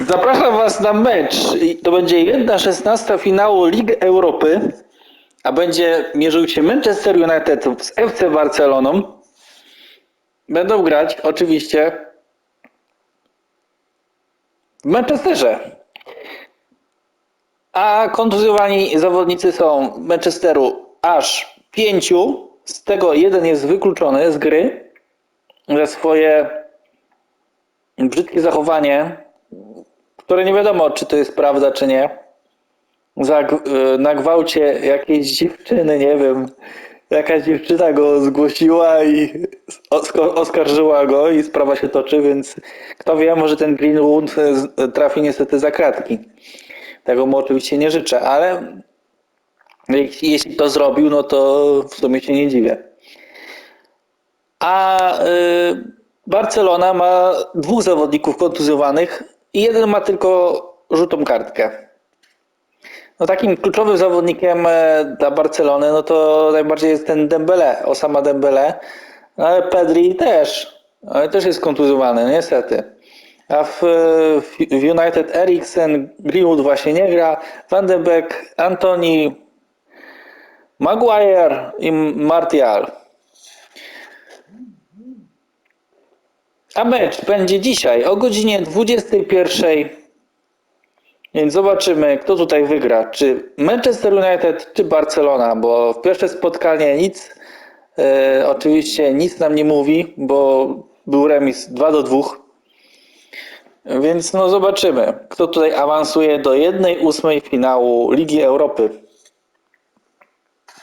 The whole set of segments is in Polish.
Zapraszam Was na mecz. To będzie 1-16 finału Ligi Europy, a będzie mierzył się Manchester United z FC Barceloną. Będą grać oczywiście w Manchesterze. A kontuzjowani zawodnicy są Manchesteru aż pięciu, z tego jeden jest wykluczony z gry za swoje brzydkie zachowanie, które nie wiadomo, czy to jest prawda, czy nie. Za, y, na gwałcie jakiejś dziewczyny, nie wiem, jakaś dziewczyna go zgłosiła i oskarżyła go i sprawa się toczy, więc kto wie, może ten Greenwood y, z- trafi niestety za kratki. Tego mu oczywiście nie życzę, ale jeśli to zrobił, no to w sumie się nie dziwię. A y, Barcelona ma dwóch zawodników kontuzjowanych i jeden ma tylko żółtą kartkę. No takim kluczowym zawodnikiem e, dla Barcelony, no to najbardziej jest ten Dembele, Osama Dembele, no ale Pedri też, ale też jest kontuzjowany, niestety. A w, w United Eriksen, Greenwood właśnie nie gra, Van de Beek, Antoni, Maguire i Martial. A mecz będzie dzisiaj o godzinie 21. Więc zobaczymy, kto tutaj wygra. Czy Manchester United, czy Barcelona, bo w pierwsze spotkanie nic, e, oczywiście nic nam nie mówi, bo był remis 2 do 2. Więc no zobaczymy, kto tutaj awansuje do 1-8 finału Ligi Europy.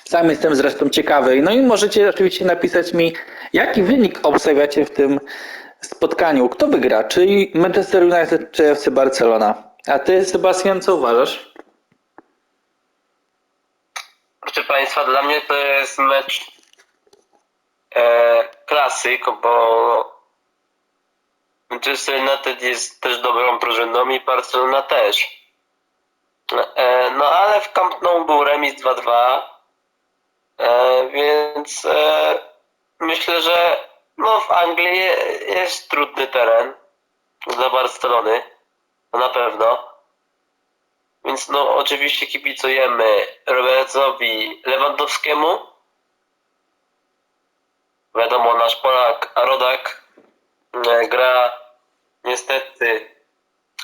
Sam jestem zresztą ciekawy. No i możecie oczywiście napisać mi, jaki wynik obstawiacie w tym spotkaniu. Kto wygra? Czy Manchester United, czy FC Barcelona? A ty, Sebastian, co uważasz? Proszę Państwa, dla mnie to jest mecz e, klasyk, bo Manchester United jest też dobrą drużyną i Barcelona też. E, no ale w Camp Nou był remis 2-2, e, więc e, myślę, że no, w Anglii jest trudny teren dla Barcelony, na pewno. Więc no oczywiście kibicujemy Robertowi Lewandowskiemu. Wiadomo, nasz Polak, Rodak e, gra niestety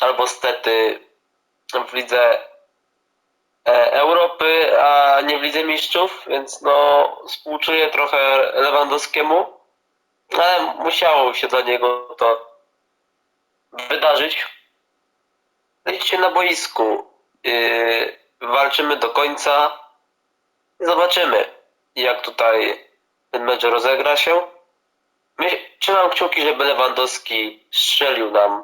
albo stety w lidze e, Europy, a nie w lidze mistrzów, więc no współczuję trochę Lewandowskiemu, ale musiało się dla niego to wydarzyć. Idźcie na boisku. Yy, walczymy do końca. Zobaczymy, jak tutaj ten mecz rozegra się. My, trzymam kciuki, żeby Lewandowski strzelił nam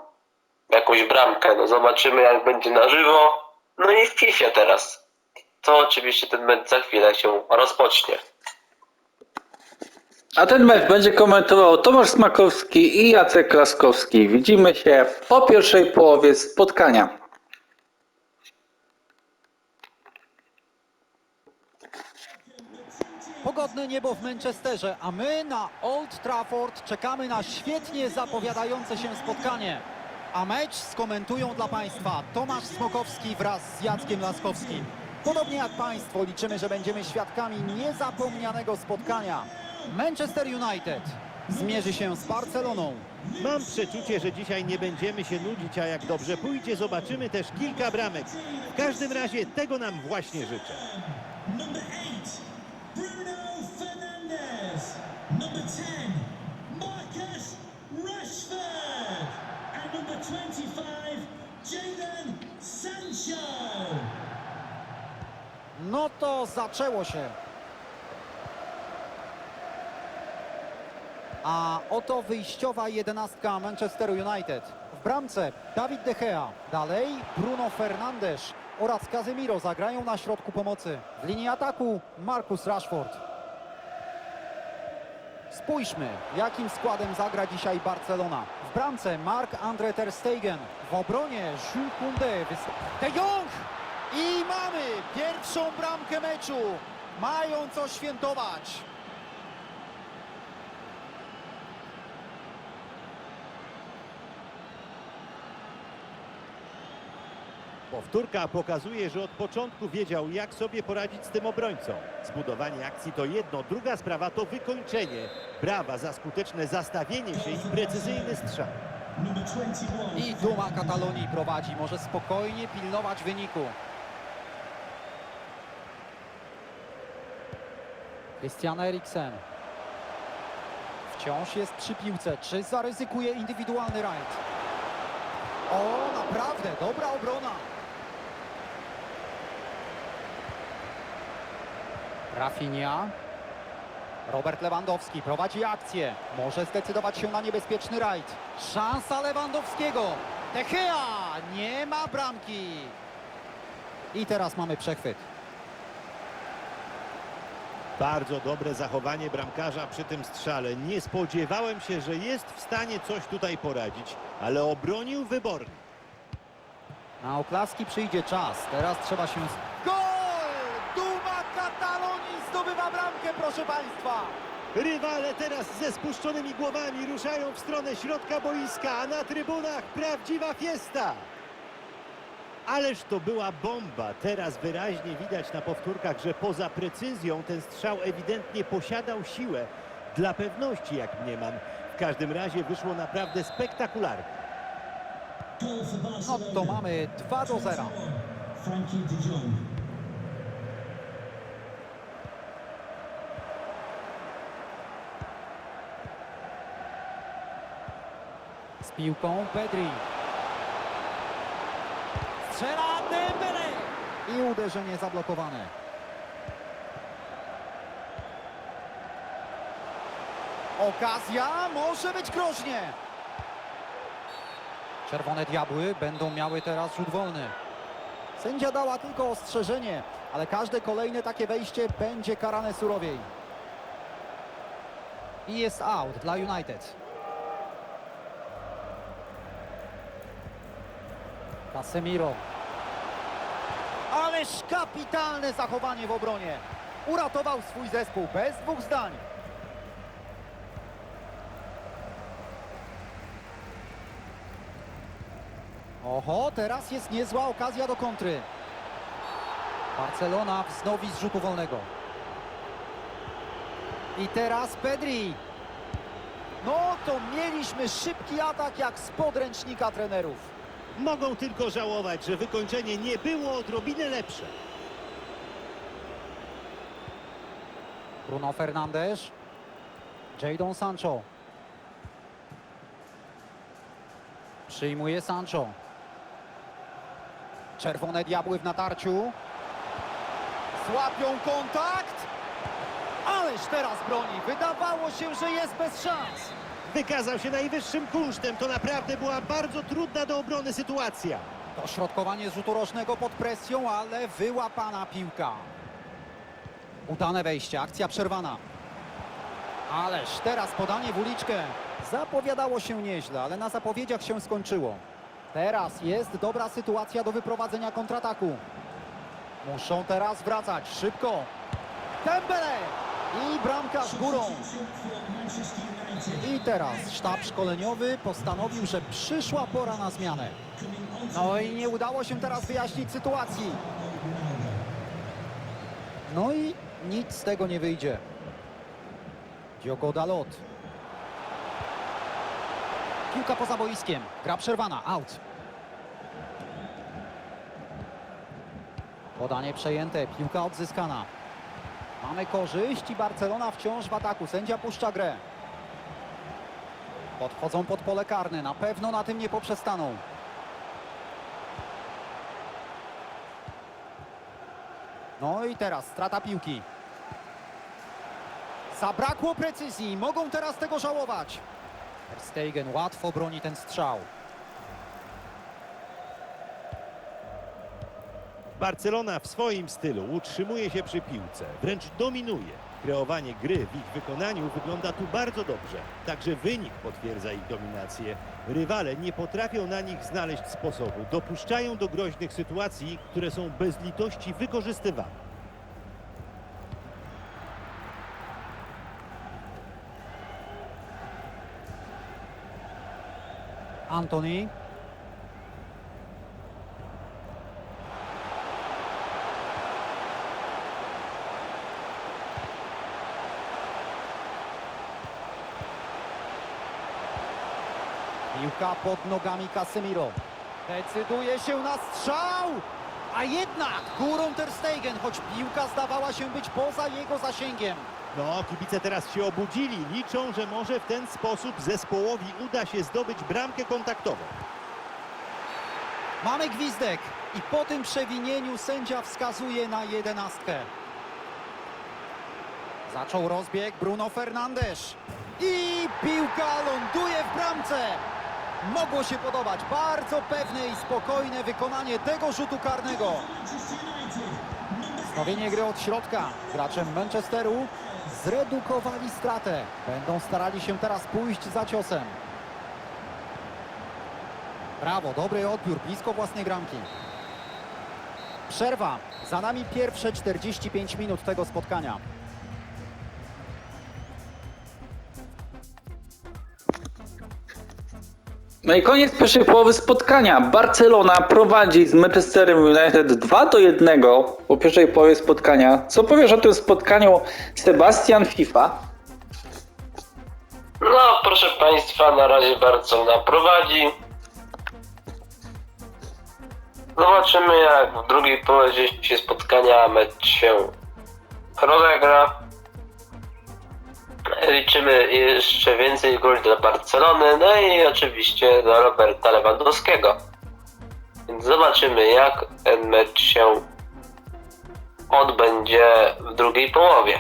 jakąś bramkę. No zobaczymy, jak będzie na żywo. No i w FIFA teraz. To oczywiście ten mecz za chwilę się rozpocznie. A ten mecz będzie komentował Tomasz Smakowski i Jacek Klaskowski. Widzimy się po pierwszej połowie spotkania. Pogodne niebo w Manchesterze, a my na Old Trafford czekamy na świetnie zapowiadające się spotkanie. A mecz skomentują dla Państwa Tomasz Smokowski wraz z Jackiem Laskowskim. Podobnie jak Państwo liczymy, że będziemy świadkami niezapomnianego spotkania. Manchester United zmierzy się z Barceloną. Mam przeczucie, że dzisiaj nie będziemy się nudzić, a jak dobrze pójdzie, zobaczymy też kilka bramek. W każdym razie tego nam właśnie życzę. Number eight, Bruno Fernandez. Number 10, Marcus Rashford. And number 25, Jadon Sancho. No to zaczęło się. A oto wyjściowa jedenastka Manchester United. W bramce Dawid De Gea, dalej Bruno Fernandes oraz Casemiro zagrają na środku pomocy. W linii ataku Marcus Rashford. Spójrzmy, jakim składem zagra dzisiaj Barcelona. W bramce Marc-André Ter Stegen, w obronie Jules Koundé, De Jong i mamy pierwszą bramkę meczu. Mają co świętować. Powtórka pokazuje, że od początku wiedział, jak sobie poradzić z tym obrońcą. Zbudowanie akcji to jedno, druga sprawa to wykończenie. Brawa za skuteczne zastawienie się i precyzyjny strzał. Number 21. I Duma Katalonii prowadzi, może spokojnie pilnować wyniku. Christian Eriksen. Wciąż jest przy piłce. Czy zaryzykuje indywidualny rajd? O, naprawdę, dobra obrona. Rafinha. Robert Lewandowski prowadzi akcję. Może zdecydować się na niebezpieczny rajd. Szansa Lewandowskiego. De Gea. Nie ma bramki. I teraz mamy przechwyt. Bardzo dobre zachowanie bramkarza przy tym strzale. Nie spodziewałem się, że jest w stanie coś tutaj poradzić, ale obronił wybornie. Na oklaski przyjdzie czas. Teraz trzeba się... Gol! Proszę Państwa. Rywale teraz ze spuszczonymi głowami ruszają w stronę środka boiska, a na trybunach prawdziwa fiesta. Ależ to była bomba. Teraz wyraźnie widać na powtórkach, że poza precyzją ten strzał ewidentnie posiadał siłę. Dla pewności, jak mniemam. W każdym razie wyszło naprawdę spektakularnie. No to mamy 2 do 0. Frankie de Jong. Z piłką Pedri. Strzela Dembele. I uderzenie zablokowane. Okazja może być groźnie. Czerwone Diabły będą miały teraz rzut wolny. Sędzia dała tylko ostrzeżenie, ale każde kolejne takie wejście będzie karane surowiej. I jest out dla United. Casemiro. Ależ kapitalne zachowanie w obronie. Uratował swój zespół bez dwóch zdań. Oho, teraz jest niezła okazja do kontry. Barcelona wznowi z rzutu wolnego. I teraz Pedri. No to mieliśmy szybki atak jak z podręcznika trenerów. Mogą tylko żałować, że wykończenie nie było odrobinę lepsze. Bruno Fernandes. Jadon Sancho. Przyjmuje Sancho. Czerwone diabły w natarciu. Złapią kontakt. Ależ teraz broni. Wydawało się, że jest bez szans. Wykazał się najwyższym kunsztem. To naprawdę była bardzo trudna do obrony sytuacja. Dośrodkowanie z rzutu rożnego pod presją, ale wyłapana piłka. Udane wejście, akcja przerwana. Ależ teraz podanie w uliczkę. Zapowiadało się nieźle, ale na zapowiedziach się skończyło. Teraz jest dobra sytuacja do wyprowadzenia kontrataku. Muszą teraz wracać szybko. Dembele! I bramkarz górą. I teraz sztab szkoleniowy postanowił, że przyszła pora na zmianę. No i nie udało się teraz wyjaśnić sytuacji. No i nic z tego nie wyjdzie. Diogo Dalot. Piłka poza boiskiem. Gra przerwana. Out. Podanie przejęte. Piłka odzyskana. Mamy korzyść i Barcelona wciąż w ataku. Sędzia puszcza grę. Podchodzą pod pole karne. Na pewno na tym nie poprzestaną. No i teraz strata piłki. Zabrakło precyzji. Mogą teraz tego żałować. Stegen łatwo broni ten strzał. Barcelona w swoim stylu utrzymuje się przy piłce, wręcz dominuje. Kreowanie gry w ich wykonaniu wygląda tu bardzo dobrze. Także wynik potwierdza ich dominację. Rywale nie potrafią na nich znaleźć sposobu. Dopuszczają do groźnych sytuacji, które są bez litości wykorzystywane. Antoni. Piłka pod nogami Casemiro. Decyduje się na strzał! A jednak górą Ter Stegen, choć piłka zdawała się być poza jego zasięgiem. No, kibice teraz się obudzili. Liczą, że może w ten sposób zespołowi uda się zdobyć bramkę kontaktową. Mamy gwizdek i po tym przewinieniu sędzia wskazuje na jedenastkę. Zaczął rozbieg Bruno Fernandes. I piłka ląduje w bramce. Mogło się podobać. Bardzo pewne i spokojne wykonanie tego rzutu karnego. Wznowienie gry od środka. Gracze Manchesteru zredukowali stratę. Będą starali się teraz pójść za ciosem. Brawo, dobry odbiór, blisko własnej bramki. Przerwa. Za nami pierwsze 45 minut tego spotkania. No i koniec pierwszej połowy spotkania. Barcelona prowadzi z Manchesterem United 2 do 1 po pierwszej połowie spotkania. Co powiesz o tym spotkaniu Sebastian FIFA? No, proszę Państwa, na razie Barcelona prowadzi. Zobaczymy, jak w drugiej połowie spotkania mecz się rozegra. Liczymy jeszcze więcej goli dla Barcelony, no i oczywiście dla Roberta Lewandowskiego. Więc zobaczymy, jak ten mecz się odbędzie w drugiej połowie.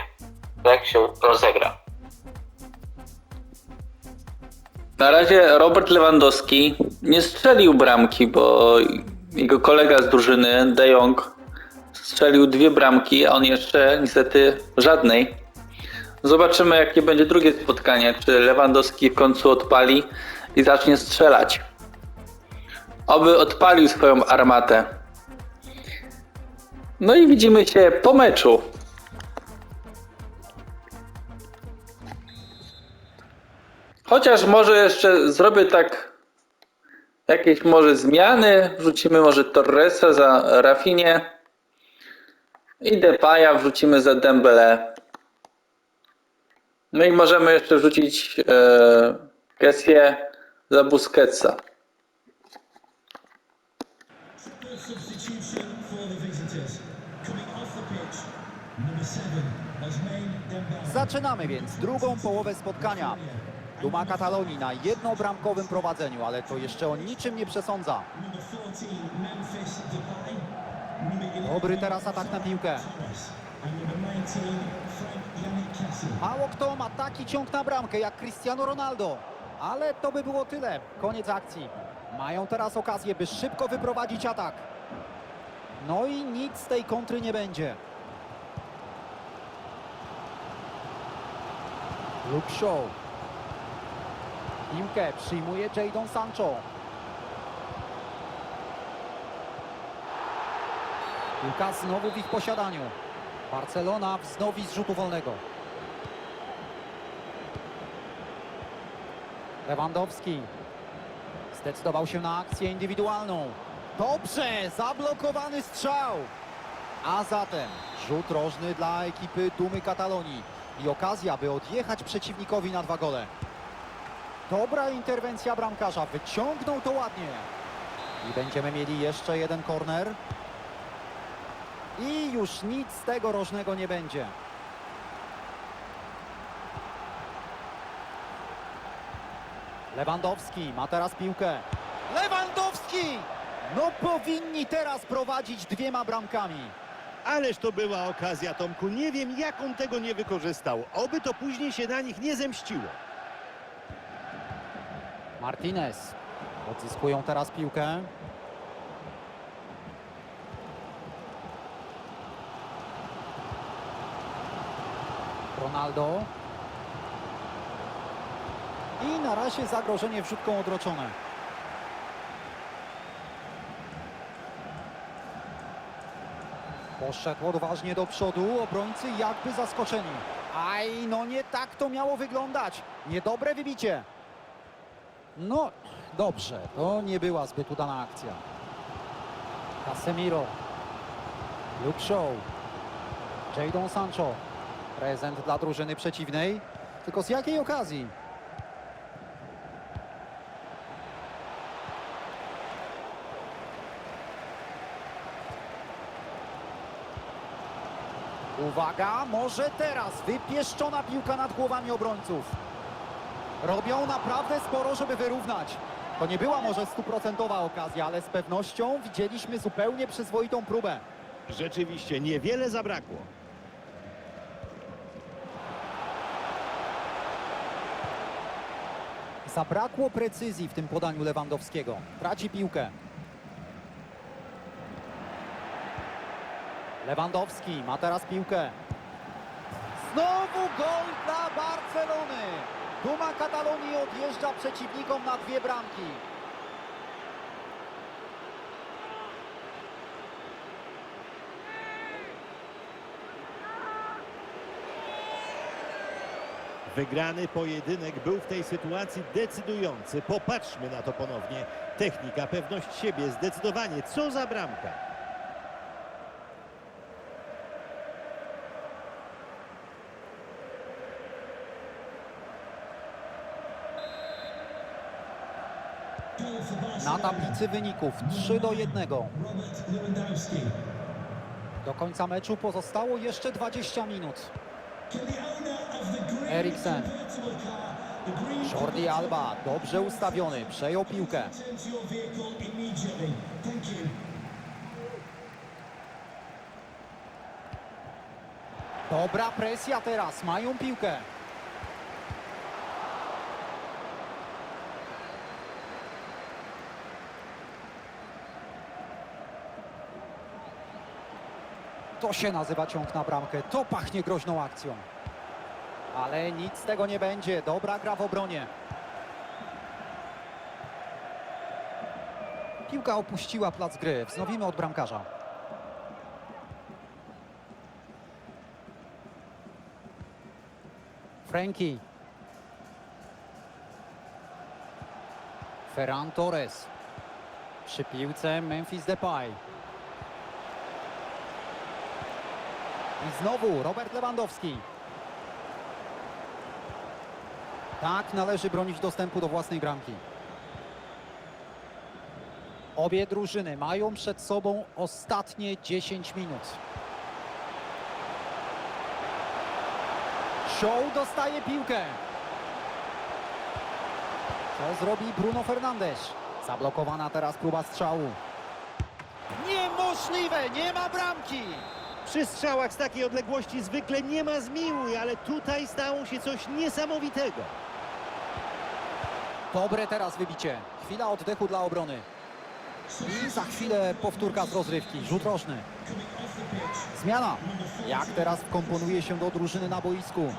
Jak się rozegra. Na razie Robert Lewandowski nie strzelił bramki, bo jego kolega z drużyny, De Jong, strzelił dwie bramki, a on jeszcze niestety żadnej. Zobaczymy, jakie będzie drugie spotkanie. Czy Lewandowski w końcu odpali i zacznie strzelać. Oby odpalił swoją armatę. No i widzimy się po meczu. Chociaż może jeszcze zrobię tak jakieś może zmiany. Wrzucimy może Torresa za Rafinie i Depaya wrzucimy za Dembele. No i możemy jeszcze wrzucić e, Kessie za Busquetsa. Zaczynamy więc drugą połowę spotkania. Duma Katalonii na jednobramkowym prowadzeniu, ale to jeszcze o niczym nie przesądza. Number 14, Memphis Depay. Number 11, Dobry teraz atak na piłkę. Mało kto ma taki ciąg na bramkę jak Cristiano Ronaldo. Ale to by było tyle. Koniec akcji. Mają teraz okazję, by szybko wyprowadzić atak. No i nic z tej kontry nie będzie. Luke Shaw. Piłkę przyjmuje Jadon Sancho. Piłka znowu w ich posiadaniu. Barcelona wznowi z rzutu wolnego. Lewandowski zdecydował się na akcję indywidualną. Dobrze, zablokowany strzał. A zatem rzut rożny dla ekipy Dumy Katalonii i okazja, by odjechać przeciwnikowi na dwa gole. Dobra interwencja bramkarza, wyciągnął to ładnie. I będziemy mieli jeszcze jeden korner. I już nic z tego rożnego nie będzie. Lewandowski ma teraz piłkę. Lewandowski! No powinni teraz prowadzić dwiema bramkami. Ależ to była okazja, Tomku. Nie wiem, jak on tego nie wykorzystał. Oby to później się na nich nie zemściło. Martinez. Odzyskują teraz piłkę. Ronaldo. I na razie zagrożenie wrzutką odroczone. Poszedł odważnie do przodu, obrońcy jakby zaskoczeni. Aj, no nie tak to miało wyglądać. Niedobre wybicie. No, dobrze, to nie była zbyt udana akcja. Casemiro. Luke Shaw. Jadon Sancho. Prezent dla drużyny przeciwnej. Tylko z jakiej okazji? Uwaga, może teraz wypieszczona piłka nad głowami obrońców. Robią naprawdę sporo, żeby wyrównać. To nie była może stuprocentowa okazja, ale z pewnością widzieliśmy zupełnie przyzwoitą próbę. Rzeczywiście niewiele zabrakło. Zabrakło precyzji w tym podaniu Lewandowskiego. Traci piłkę. Lewandowski ma teraz piłkę. Znowu gol dla Barcelony. Duma Katalonii odjeżdża przeciwnikom na dwie bramki. Wygrany pojedynek był w tej sytuacji decydujący. Popatrzmy na to ponownie. Technika, pewność siebie, zdecydowanie. Co za bramka. Na tablicy wyników 3 do 1. Robert Lewandowski. Do końca meczu pozostało jeszcze 20 minut. Eriksen. Jordi Alba dobrze ustawiony, przejął piłkę. Dobra presja teraz, mają piłkę. To się nazywa ciąg na bramkę, to pachnie groźną akcją. Ale nic z tego nie będzie, dobra gra w obronie. Piłka opuściła plac gry, wznowimy od bramkarza. Frankie. Ferran Torres. Przy piłce Memphis Depay. I znowu Robert Lewandowski. Tak należy bronić dostępu do własnej bramki. Obie drużyny mają przed sobą ostatnie 10 minut. Show dostaje piłkę. Co zrobi Bruno Fernandes? Zablokowana teraz próba strzału. Niemożliwe, nie ma bramki! Przy strzałach z takiej odległości zwykle nie ma zmiłuj, ale tutaj stało się coś niesamowitego. Dobre teraz wybicie. Chwila oddechu dla obrony. I za chwilę powtórka z rozrywki. Rzut rożny. Zmiana. Jak teraz wkomponuje się do drużyny na boisku? Onto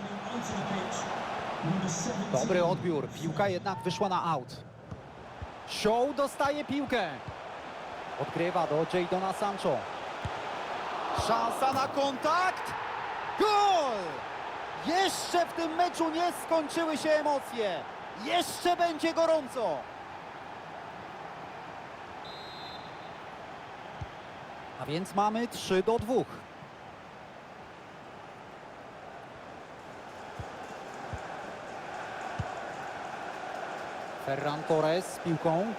the pitch. Number 17. Dobry odbiór. Piłka jednak wyszła na aut. Show dostaje piłkę. Odgrywa do Jadona Sancho. Szansa na kontakt. Gol! Jeszcze w tym meczu nie skończyły się emocje. Jeszcze będzie gorąco. A więc mamy 3 do 2. Ferran Torres z piłką.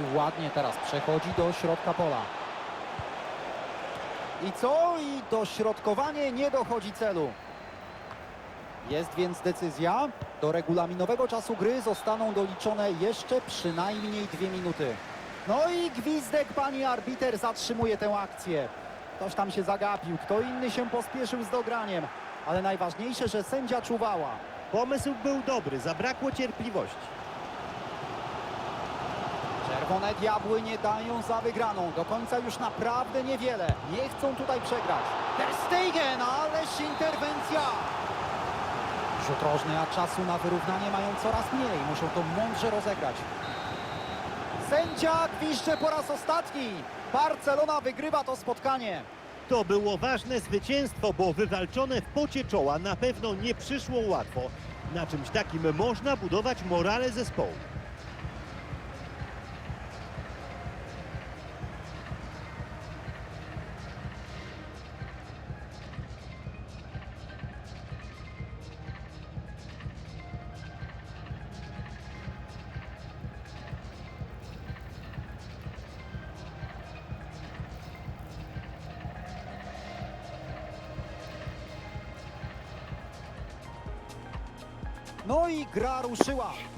I ładnie teraz przechodzi do środka pola. I co? I dośrodkowanie nie dochodzi celu. Jest więc decyzja. Do regulaminowego czasu gry zostaną doliczone jeszcze przynajmniej dwie minuty. No i gwizdek pani arbiter zatrzymuje tę akcję. Ktoś tam się zagapił, kto inny się pospieszył z dograniem. Ale najważniejsze, że sędzia czuwała. Pomysł był dobry, zabrakło cierpliwości. Czerwone diabły nie dają za wygraną. Do końca już naprawdę niewiele. Nie chcą tutaj przegrać. Ter Stegen, ależ interwencja! Rzut rożny, a czasu na wyrównanie mają coraz mniej. Muszą to mądrze rozegrać. Sędzia gwizdże po raz ostatni. Barcelona wygrywa to spotkanie. To było ważne zwycięstwo, bo wywalczone w pocie czoła na pewno nie przyszło łatwo. Na czymś takim można budować morale zespołu.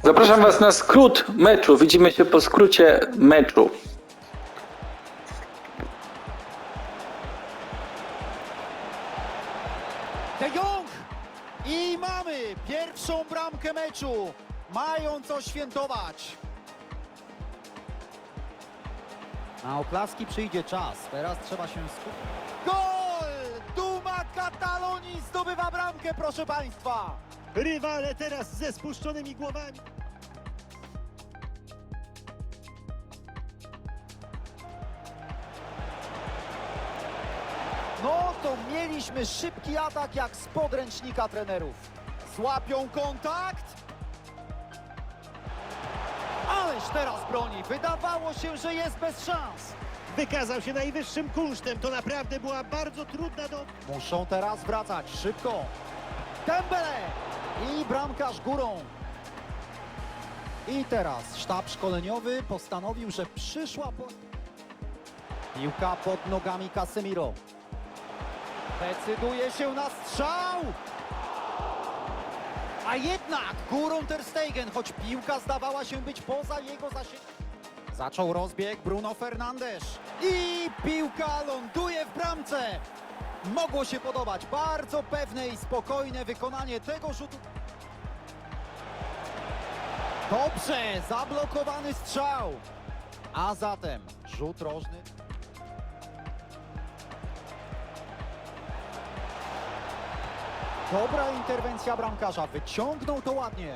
Zapraszam Was na skrót meczu. Widzimy się po skrócie meczu. De Jong! I mamy pierwszą bramkę meczu. Mają co świętować. Na oklaski przyjdzie czas. Teraz trzeba się skupić. Gol! Duma Katalonii zdobywa bramkę, proszę Państwa. Rywale teraz ze spuszczonymi głowami. No to mieliśmy szybki atak jak z podręcznika trenerów. Złapią kontakt. Ależ teraz broni. Wydawało się, że jest bez szans. Wykazał się najwyższym kunsztem. To naprawdę była bardzo trudna do... Muszą teraz wracać szybko. Dembele i bramkarz górą. I teraz sztab szkoleniowy postanowił, że przyszła po... Piłka pod nogami Casemiro. Decyduje się na strzał. A jednak górą Ter Stegen, choć piłka zdawała się być poza jego zasięgiem. Zaczął rozbieg Bruno Fernandes. I piłka ląduje w bramce. Mogło się podobać. Bardzo pewne i spokojne wykonanie tego rzutu. Dobrze, zablokowany strzał. A zatem rzut rożny. Dobra interwencja bramkarza, wyciągnął to ładnie.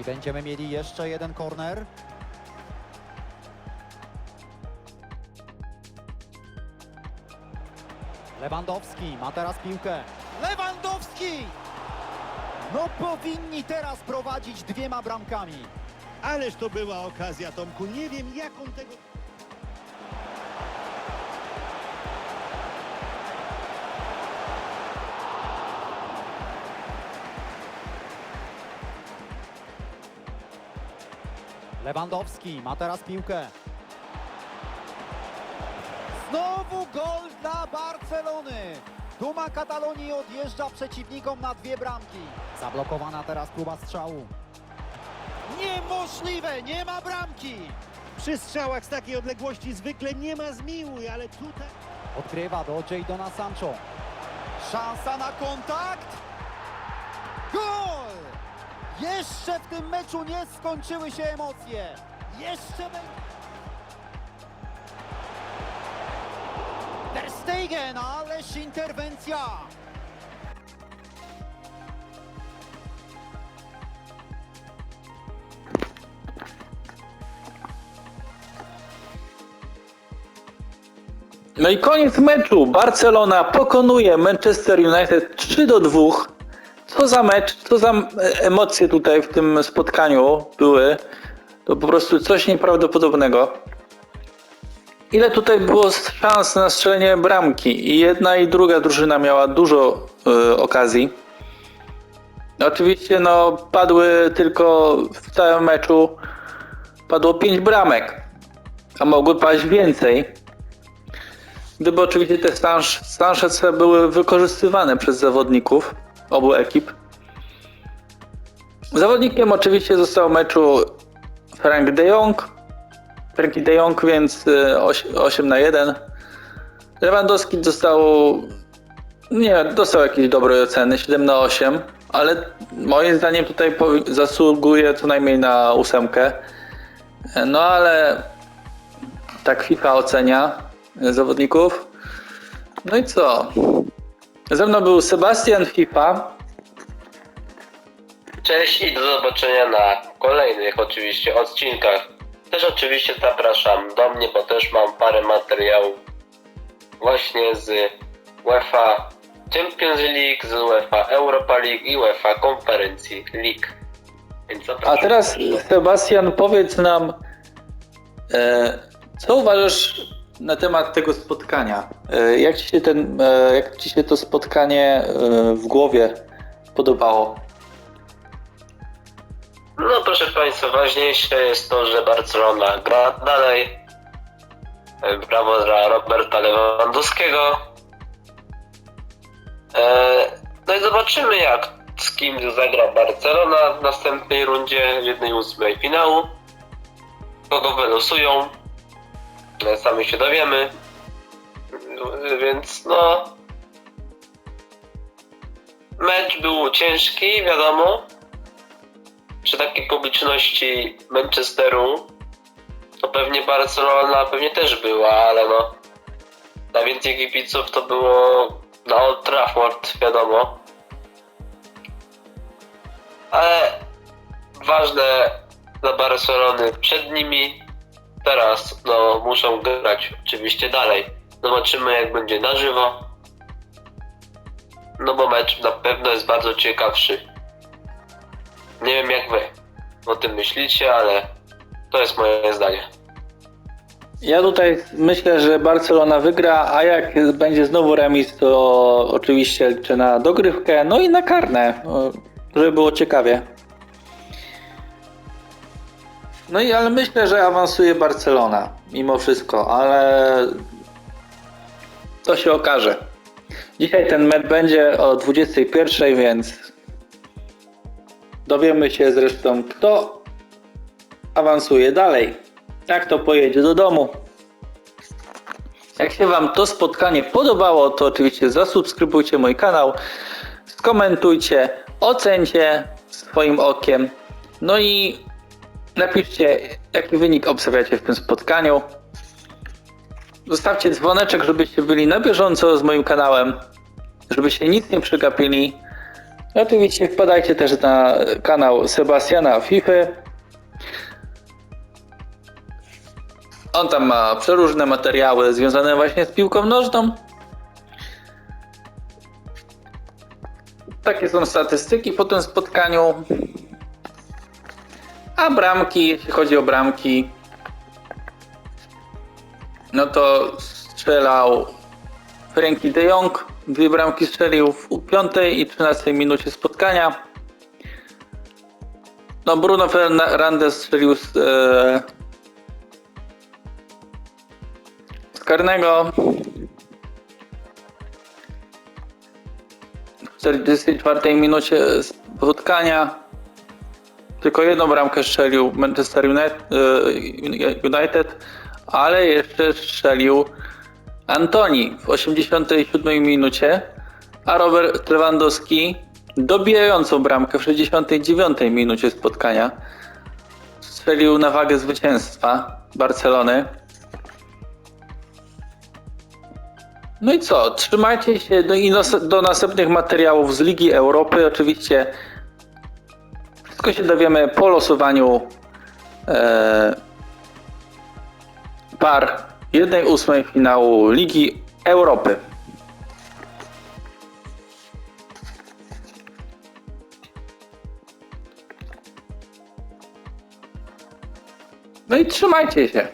I będziemy mieli jeszcze jeden korner. Lewandowski ma teraz piłkę. Lewandowski! No powinni teraz prowadzić dwiema bramkami. Ależ to była okazja, Tomku. Nie wiem, jak on tego... Lewandowski ma teraz piłkę. Znowu gol dla Barcelony. Duma Katalonii odjeżdża przeciwnikom na dwie bramki. Zablokowana teraz próba strzału. Niemożliwe, nie ma bramki. Przy strzałach z takiej odległości zwykle nie ma zmiłuj, ale tutaj... Odgrywa do Jadona Sancho. Szansa na kontakt. Gol! Jeszcze w tym meczu nie skończyły się emocje. Jeszcze będzie... Ter Stegen, ależ interwencja. No i koniec meczu. Barcelona pokonuje Manchester United 3 do 2. Co za mecz, co za e, emocje tutaj w tym spotkaniu były. To po prostu coś nieprawdopodobnego. Ile tutaj było szans na strzelenie bramki? I jedna i druga drużyna miała dużo e, okazji. Oczywiście no, padły tylko w całym meczu padło 5 bramek, a mogły paść więcej. Gdyby oczywiście te stanżece były wykorzystywane przez zawodników obu ekip. Zawodnikiem oczywiście został meczu Frank de Jong. Frankie de Jong, więc y, oś- 8 na 1. Lewandowski dostał nie, dostał jakieś dobre oceny, 7 na 8, ale moim zdaniem tutaj zasługuje co najmniej na ósemkę. No ale tak FIFA ocenia zawodników. No i co? Ze mną był Sebastian FIFA. Cześć i do zobaczenia na kolejnych oczywiście odcinkach. Też oczywiście zapraszam do mnie, bo też mam parę materiałów właśnie z UEFA Champions League, z UEFA Europa League i UEFA Konferencji League. Więc zapraszam. A teraz Sebastian powiedz nam, e, co uważasz na temat tego spotkania? E, jak, ci się ten, e, jak ci się to spotkanie e, w głowie podobało? No proszę Państwa, ważniejsze jest to, że Barcelona gra dalej. Brawo dla Roberta Lewandowskiego. No i zobaczymy jak, z kim zagra Barcelona w następnej rundzie, w jednej ósmej finału. Kogo wylosują, e, sami się dowiemy. Więc no... Mecz był ciężki, wiadomo. Przy takiej publiczności Manchesteru to pewnie Barcelona pewnie też była, ale no najwięcej kibiców to było na Old Trafford, wiadomo. Ale ważne dla Barcelony przed nimi. Teraz no muszą grać oczywiście dalej. Zobaczymy jak będzie na żywo. No bo mecz na pewno jest bardzo ciekawszy. Nie wiem jak wy o tym myślicie, ale to jest moje zdanie. Ja tutaj myślę, że Barcelona wygra, a jak będzie znowu remis, to oczywiście liczę na dogrywkę, no i na karne, no, żeby było ciekawie. No i ale myślę, że awansuje Barcelona mimo wszystko, ale to się okaże. Dzisiaj ten mecz będzie o 21, więc dowiemy się zresztą kto awansuje dalej. Jak to pojedzie do domu. Jak się Wam to spotkanie podobało, to oczywiście zasubskrybujcie mój kanał, skomentujcie, ocencie swoim okiem, no i napiszcie, jaki wynik obserwiacie w tym spotkaniu. Zostawcie dzwoneczek, żebyście byli na bieżąco z moim kanałem, żebyście nic nie przegapili. I oczywiście wpadajcie też na kanał Sebastiana FIFA. On tam ma przeróżne materiały związane właśnie z piłką nożną. Takie są statystyki po tym spotkaniu. A bramki, jeśli chodzi o bramki, no to strzelał Frankie de Jong. Dwie bramki strzelił w 5 i 13 minucie spotkania. No Bruno Fernandes strzelił z, e, z karnego. W 44 minucie spotkania. Tylko jedną bramkę strzelił Manchester United, United ale jeszcze strzelił Antoni w 87 minucie, a Robert Lewandowski dobijającą bramkę w 69 minucie spotkania strzelił na wagę zwycięstwa Barcelony. No i co? Trzymajcie się do, i nos- do następnych materiałów z Ligi Europy. Oczywiście wszystko się dowiemy po losowaniu e, par 1-8 finału Ligi Europy. No i trzymajcie się.